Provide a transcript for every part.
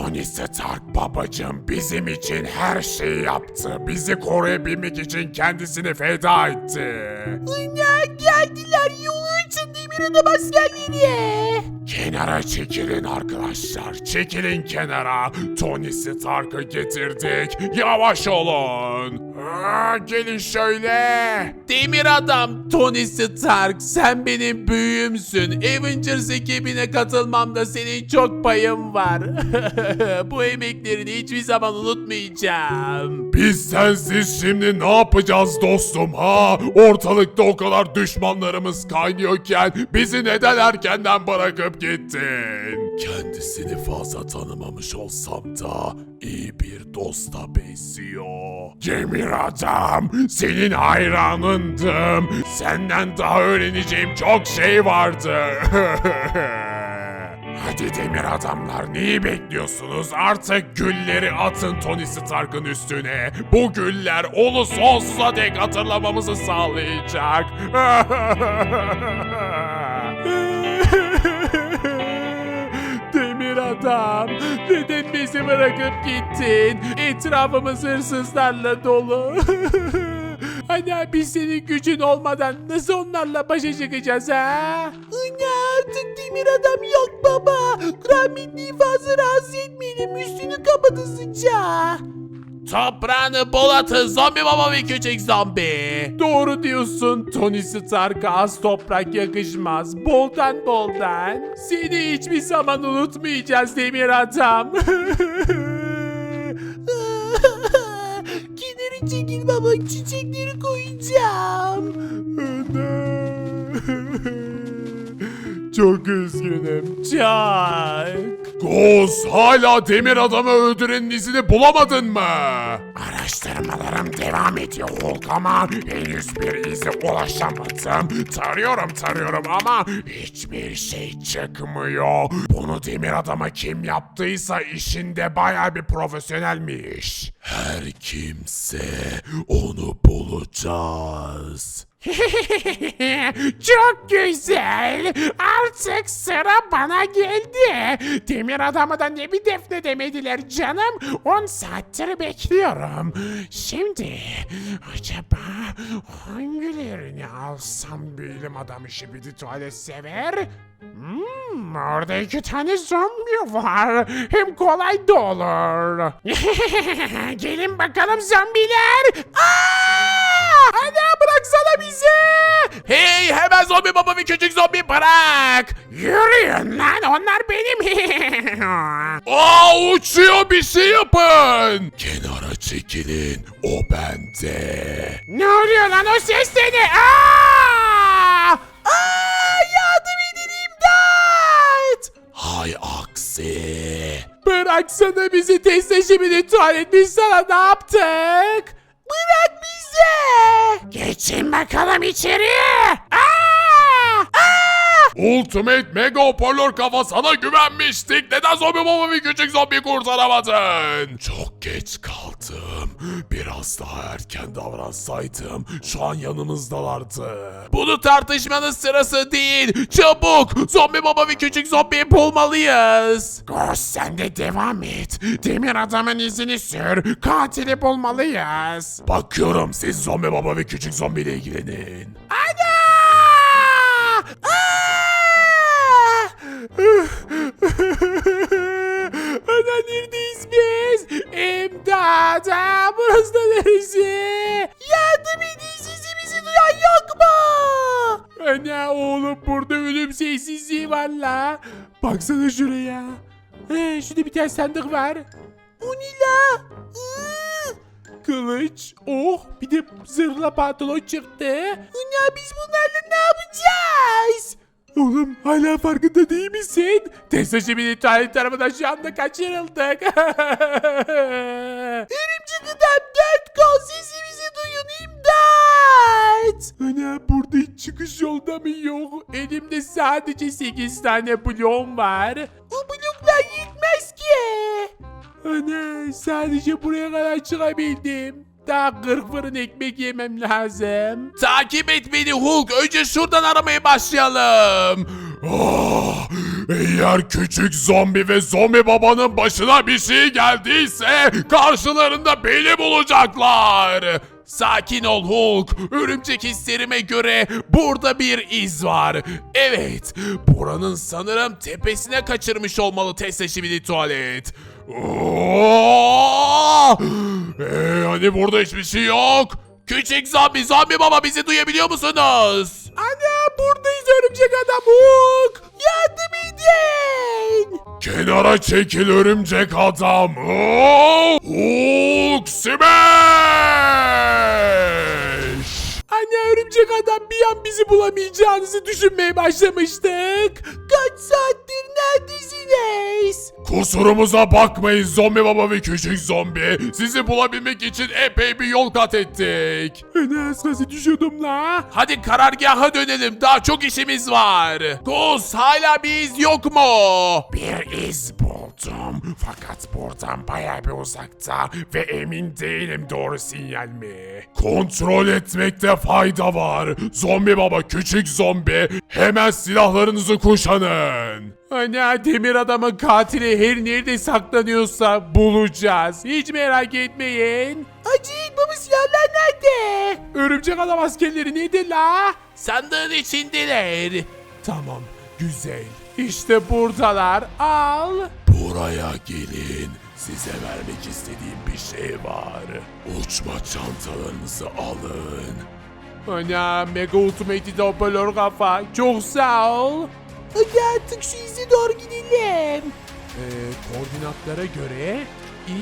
Tony Stark babacım bizim için her şeyi yaptı. Bizi koruyabilmek için kendisini feda etti. Ana geldiler yolu açın demir adam askerleri. Kenara çekilin arkadaşlar. Çekilin kenara. Tony Stark'ı getirdik. Yavaş olun. Aa, gelin şöyle. Demir adam Tony Stark sen benim büyüğümsün. Avengers ekibine katılmamda senin çok payın var. Bu emeklerini hiçbir zaman unutmayacağım. Biz sensiz şimdi ne yapacağız dostum ha? Ortalıkta o kadar düşmanlarımız kaynıyorken bizi neden erkenden bırakıp gittin? Kendisini fazla tanımamış olsam da iyi bir dosta benziyor. Demir adam, senin hayranındım. Senden daha öğreneceğim çok şey vardı. Hadi demir adamlar neyi bekliyorsunuz? Artık gülleri atın Tony Stark'ın üstüne. Bu güller onu sonsuza dek hatırlamamızı sağlayacak. adam neden bizi bırakıp gittin? Etrafımız hırsızlarla dolu. Ana biz senin gücün olmadan nasıl onlarla başa çıkacağız ha? Ana artık demir adam yok baba. Rahmetliyi fazla rahatsız etmeyelim üstünü kapatın sıcağı. Toprağını bol atın zombi baba ve küçük zombi. Doğru diyorsun Tony Stark'a az toprak yakışmaz. Boldan boldan. Seni hiçbir zaman unutmayacağız demir adam. Kenara çekil baba çiçekleri koyacağım. Çok üzgünüm. Çok. Goz hala demir adamı öldürenin izini bulamadın mı? Araştırmalarım devam ediyor Hulk ama henüz bir ize ulaşamadım. Tarıyorum tarıyorum ama hiçbir şey çıkmıyor. Bunu demir adama kim yaptıysa işinde baya bir profesyonelmiş. Her kimse onu bulacağız. Çok güzel. Artık sıra bana geldi. Demir adamı da ne bir defne demediler canım. 10 saattir bekliyorum. Şimdi acaba hangilerini alsam bilim adamı şibidi tuvalet sever? Hmm, orada iki tane zombi var. Hem kolay da olur. Gelin bakalım zombiler. Aa! Ana bıraksana bizi. Hey hemen zombi baba ve küçük zombi bırak. Yürüyün lan onlar benim. Aa uçuyor bir şey yapın. Kenara çekilin o bende. Ne oluyor lan o ses ne? Aa! Aa yardım edin imdat. Hay aksi. Bıraksana bizi teyze şimdi tuvalet biz sana ne yaptık? Bırak bizi. Geçin bakalım içeriye. Aa! Ultimate Mega Hoparlör kafa sana güvenmiştik. Neden zombi baba bir küçük zombi kurtaramadın? Çok geç kaldım. Biraz daha erken davransaydım şu an yanımızdalardı. Bunu tartışmanın sırası değil. Çabuk zombi baba ve küçük zombiyi bulmalıyız. Ghost sen de devam et. Demir adamın izini sür. Katili bulmalıyız. Bakıyorum siz zombi baba ve küçük zombiyle ilgilenin. Ana! Ana neredeyiz biz? İmdat! Burası da neresi? Yardım edin sesimizi duyan yok mu? Ana oğlum burada ölüm sessizliği var la. Baksana şuraya. He, şurada bir tane sandık var. O ne la? Kılıç, oh bir de zırhla pantolon çıktı. Ana biz bunlarla ne yapacağız? Oğlum hala farkında değil misin? Tesla şimdi tuvalet tarafından şu anda kaçırıldık. Örümcek adam dört kol sesimizi duyun imdat. Ana burada hiç çıkış yolda mı yok? Elimde sadece 8 tane bloğum var. Bu bloklar yetmez ki. Ana sadece buraya kadar çıkabildim. Daha 40 fırın ekmek yemem lazım. Takip et beni Hulk. Önce şuradan aramaya başlayalım. Ah, Eğer küçük zombi ve zombi babanın başına bir şey geldiyse karşılarında beni bulacaklar. Sakin ol Hulk. Örümcek hislerime göre burada bir iz var. Evet, buranın sanırım tepesine kaçırmış olmalı Tesla Şibidi tuvalet. Ee, hani burada hiçbir şey yok. Küçük zombi, zombi baba bizi duyabiliyor musunuz? Ana buradayız örümcek adam Hulk. Yardım edin. Kenara çekil örümcek adam. Oo! Hulk smash! Anne örümcek adam bir an bizi bulamayacağınızı düşünmeye başlamıştık. Kaç saattir neredesiniz? Kusurumuza bakmayın zombi baba ve küçük zombi. Sizi bulabilmek için epey bir yol kat ettik. Ana nasıl düşüyordum la? Hadi karargaha dönelim. Daha çok işimiz var. Gus hala bir iz yok mu? Bir iz buldum. Fakat buradan baya bir uzakta ve emin değilim doğru sinyal mi? Kontrol etmekte fayda var. Zombi baba, küçük zombi. Hemen silahlarınızı kuşanın. Ana demir adamın katili her nerede saklanıyorsa bulacağız. Hiç merak etmeyin. Acil baba silahlar nerede? Örümcek adam askerleri nerede la? Sandığın içindeler. Tamam güzel. İşte buradalar. Al. Buraya gelin. Size vermek istediğim bir şey var. Uçma çantalarınızı alın. Ana Mega Ultimate Doppler kafa. Çok sağ ol. Hadi artık şu ize doğru gidelim. Ee, koordinatlara göre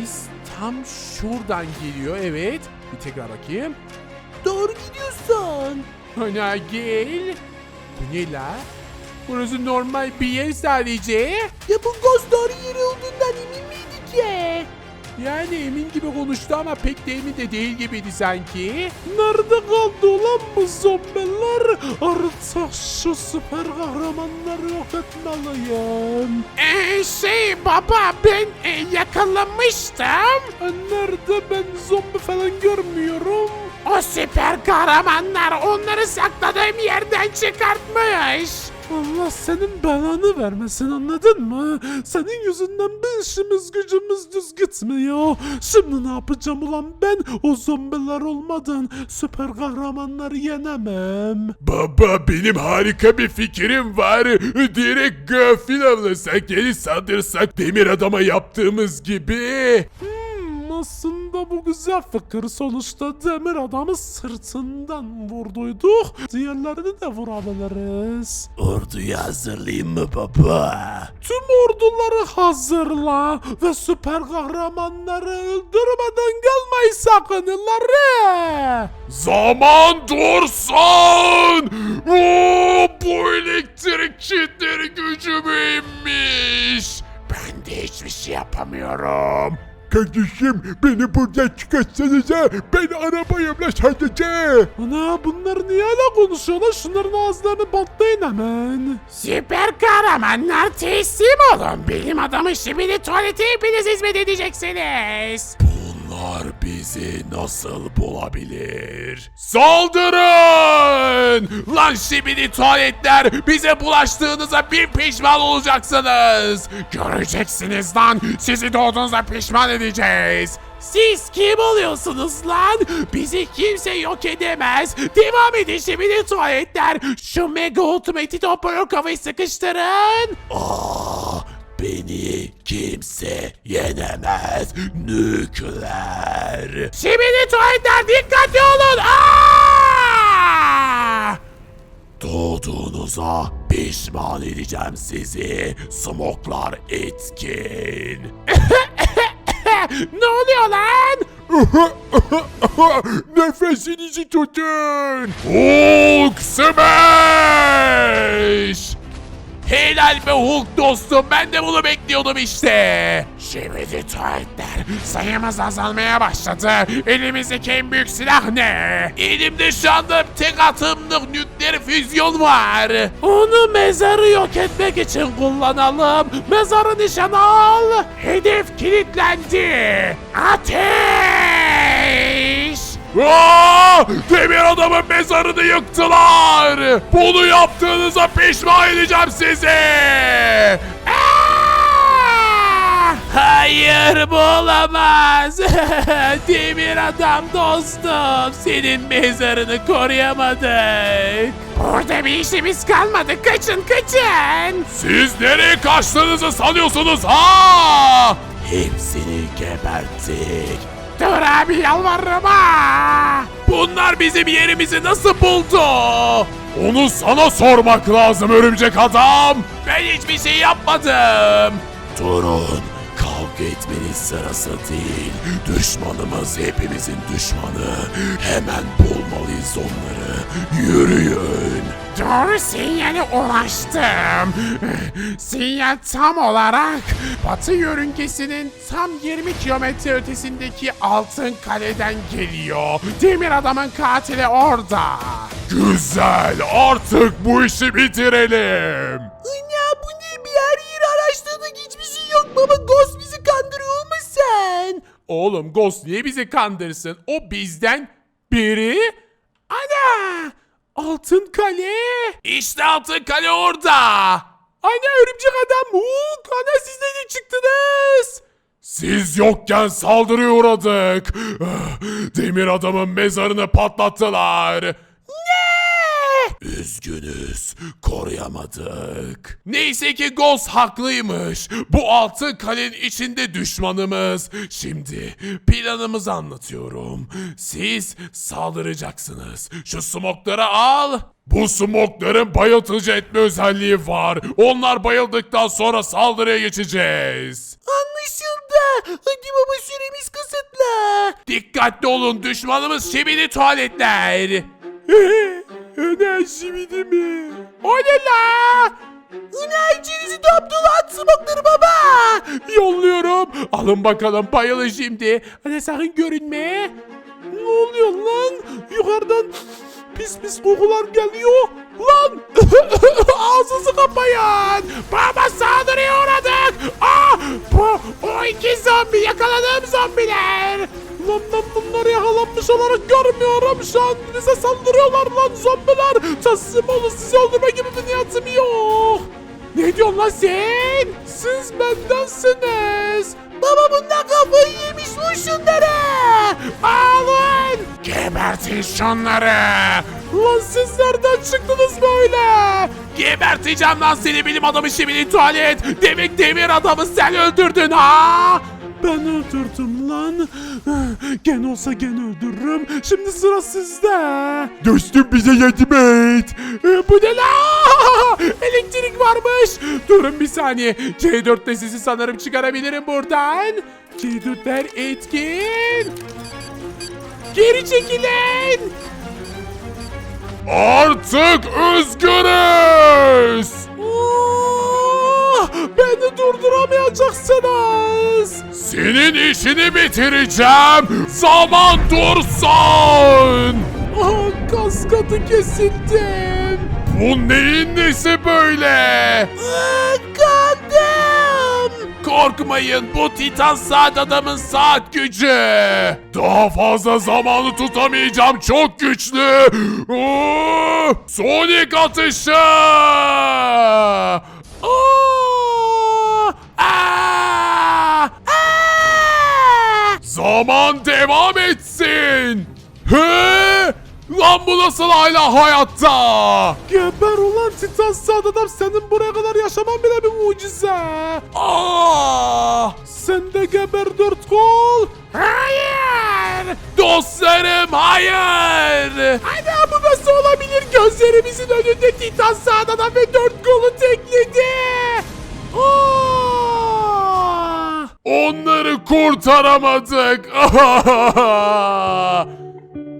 iz tam şuradan geliyor evet. Bir tekrar bakayım. Doğru gidiyorsun. Ana gel. Bu ne la? Burası normal bir yer sadece. Ya bu Ghost doğru yeri olduğundan emin miydik ya? Yani emin gibi konuştu ama pek de emin de değil gibiydi sanki. Nerede kaldı ulan bu zombiler? Artık şu süper kahramanları yok etmeliyim. Ee, şey baba ben e, yakalanmıştım. Nerede ben zombi falan görmüyorum. O süper kahramanlar onları sakladığım yerden çıkartmış. Allah senin belanı vermesin anladın mı? Senin yüzünden bir işimiz gücümüz düz gitmiyor. Şimdi ne yapacağım ulan ben? O zombiler olmadan süper kahramanları yenemem. Baba benim harika bir fikrim var. Direkt gafil avlasak, geri saldırsak demir adama yaptığımız gibi. Hmm, aslında bu güzel fikir. Sonuçta demir adamı sırtından vurduyduk. Diğerlerini de vurabiliriz. Orduyu hazırlayayım mı baba? Tüm orduları hazırla ve süper kahramanları öldürmeden gelmeyi sakınırlar. Zaman dursun! Oo, bu elektrik kitleri gücüme inmiş. Ben de hiçbir şey yapamıyorum. Kardeşim beni buradan çıkartsanıza. Ben arabayım la sadece. Ana bunlar niye hala konuşuyorlar? Şunların ağızlarını batlayın hemen. Süper kahramanlar teslim olun. Benim adamın şibili tuvalete hepiniz hizmet edeceksiniz. Bunlar bizi nasıl bulabilir? Saldırın! Lan şibidi tuvaletler bize bulaştığınıza bir pişman olacaksınız. Göreceksiniz lan. Sizi doğduğunuza pişman edeceğiz. Siz kim oluyorsunuz lan? Bizi kimse yok edemez. Devam edin şimdi tuvaletler. Şu Mega Ultimate Doppler kafayı sıkıştırın. Aa, beni kimse yenemez. Nükleer. Şibili tuvaletler dikkatli olun. Aa! Doğduğunuza pişman edeceğim sizi. Smoklar etkin. ne oluyor lan? Nefesinizi tutun. Hulk smash! Helal be Hulk dostum. Ben de bunu bekliyordum işte. Şibili tuvaletler sayımız azalmaya başladı. Elimizdeki en büyük silah ne? Elimde şu anda tek atımlık nükleer füzyon var. Onu mezarı yok etmek için kullanalım. Mezarı nişana al. Hedef kilitlendi. Ateş! Aa! Demir adamın mezarını yıktılar. Bunu yaptığınıza pişman edeceğim sizi. Hayır bu olamaz. Demir adam dostum. Senin mezarını koruyamadık. Burada bir işimiz kalmadı. Kaçın kaçın. Siz nereye kaçtığınızı sanıyorsunuz ha? Hepsini geberttik. Dur abi yalvarırım ha. Bunlar bizim yerimizi nasıl buldu? Onu sana sormak lazım örümcek adam. Ben hiçbir şey yapmadım. Durun. Kavga etmenin sırası değil. Düşmanımız hepimizin düşmanı. Hemen bulmalıyız onları. Yürüyün. Doğru sinyale ulaştım. Sinyal tam olarak batı yörüngesinin tam 20 kilometre ötesindeki altın kaleden geliyor. Demir adamın katili orada. Güzel. Artık bu işi bitirelim. Ya bu ne bir her yeri araştırdık hiçbir şey yok baba Ghost bizi kandırıyor olmasın? Oğlum Ghost niye bizi kandırsın? O bizden biri. Ana! Altın kale. İşte altın kale orada. Ana örümcek adam. Hulk. Ana siz nereden çıktınız? Siz yokken saldırıya uğradık. Demir adamın mezarını patlattılar. Üzgünüz. Koruyamadık. Neyse ki Ghost haklıymış. Bu altın kalenin içinde düşmanımız. Şimdi planımızı anlatıyorum. Siz saldıracaksınız. Şu smokları al. Bu smokların bayıltıcı etme özelliği var. Onlar bayıldıktan sonra saldırıya geçeceğiz. Anlaşıldı. Hadi baba süremiz kısıtlı. Dikkatli olun düşmanımız şibini tuvaletler. ne şibini mi? O ne la? Ne içinizi toplu at smokları baba. Yolluyorum. Alın bakalım bayılın şimdi. Hadi sakın görünme. Ne oluyor lan? Yukarıdan pis pis kokular geliyor. Lan! Ağzınızı kapayın. Baba saldırıya uğradık. Ah! Bu o iki zombi yakaladığım zombiler. Yakalanmış olarak görmüyorum şu an. Bize saldırıyorlar lan zombiler. Teslim olun sizi öldürme gibi bir niyetim yok. Ne diyorsun lan sen? Siz bendensiniz. Baba bundan kafayı yemiş vur şunları. Alın. Gebertin şunları. Lan siz nereden çıktınız böyle? Geberteceğim lan seni bilim adamı şimdinin tuvalet. Demek demir adamı sen öldürdün ha? Ben öldürdüm lan. Gen olsa gen öldürürüm. Şimdi sıra sizde. Dostum bize yardım et. Bu ne la? Elektrik varmış. Durun bir saniye. C4'te sizi sanırım çıkarabilirim buradan. C4'ler etkin. Geri çekilin. Artık üzgünüz. Durduramayacaksınız. Senin işini bitireceğim. Zaman dursun. Ah, kaskatı kesildim. Bu neyin nesi böyle? Kandım. Korkmayın bu Titan saat adamın saat gücü. Daha fazla zamanı tutamayacağım çok güçlü. Oo, Sonic atışı. Aa! Aa! Aa! Zaman devam etsin. He? Lan bu nasıl hala hayatta? Geber ulan Titan saat adam senin buraya kadar yaşaman bile bir mucize. Aa! Sen de geber dört kol. Hayır. Dostlarım hayır. Ana bu nasıl olabilir? Gözlerimizin önünde Titan saat adam ve dört kolu tekledi. Aa! Onları kurtaramadık.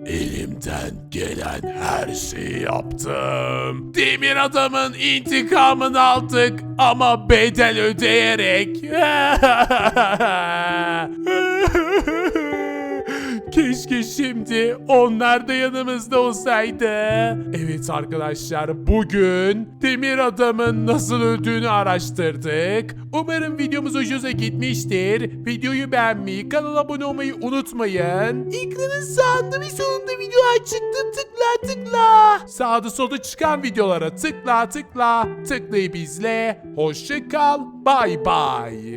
Elimden gelen her şeyi yaptım. Demir adamın intikamını aldık ama bedel ödeyerek. Keşke şimdi onlar da yanımızda olsaydı. Evet arkadaşlar bugün Demir Adam'ın nasıl öldüğünü araştırdık. Umarım videomuz hoşunuza gitmiştir. Videoyu beğenmeyi, kanala abone olmayı unutmayın. Ekranın sağında ve solunda video çıktı tıkla tıkla. Sağda solda çıkan videolara tıkla tıkla. Tıklayıp izle. Hoşça kal. Bay bay.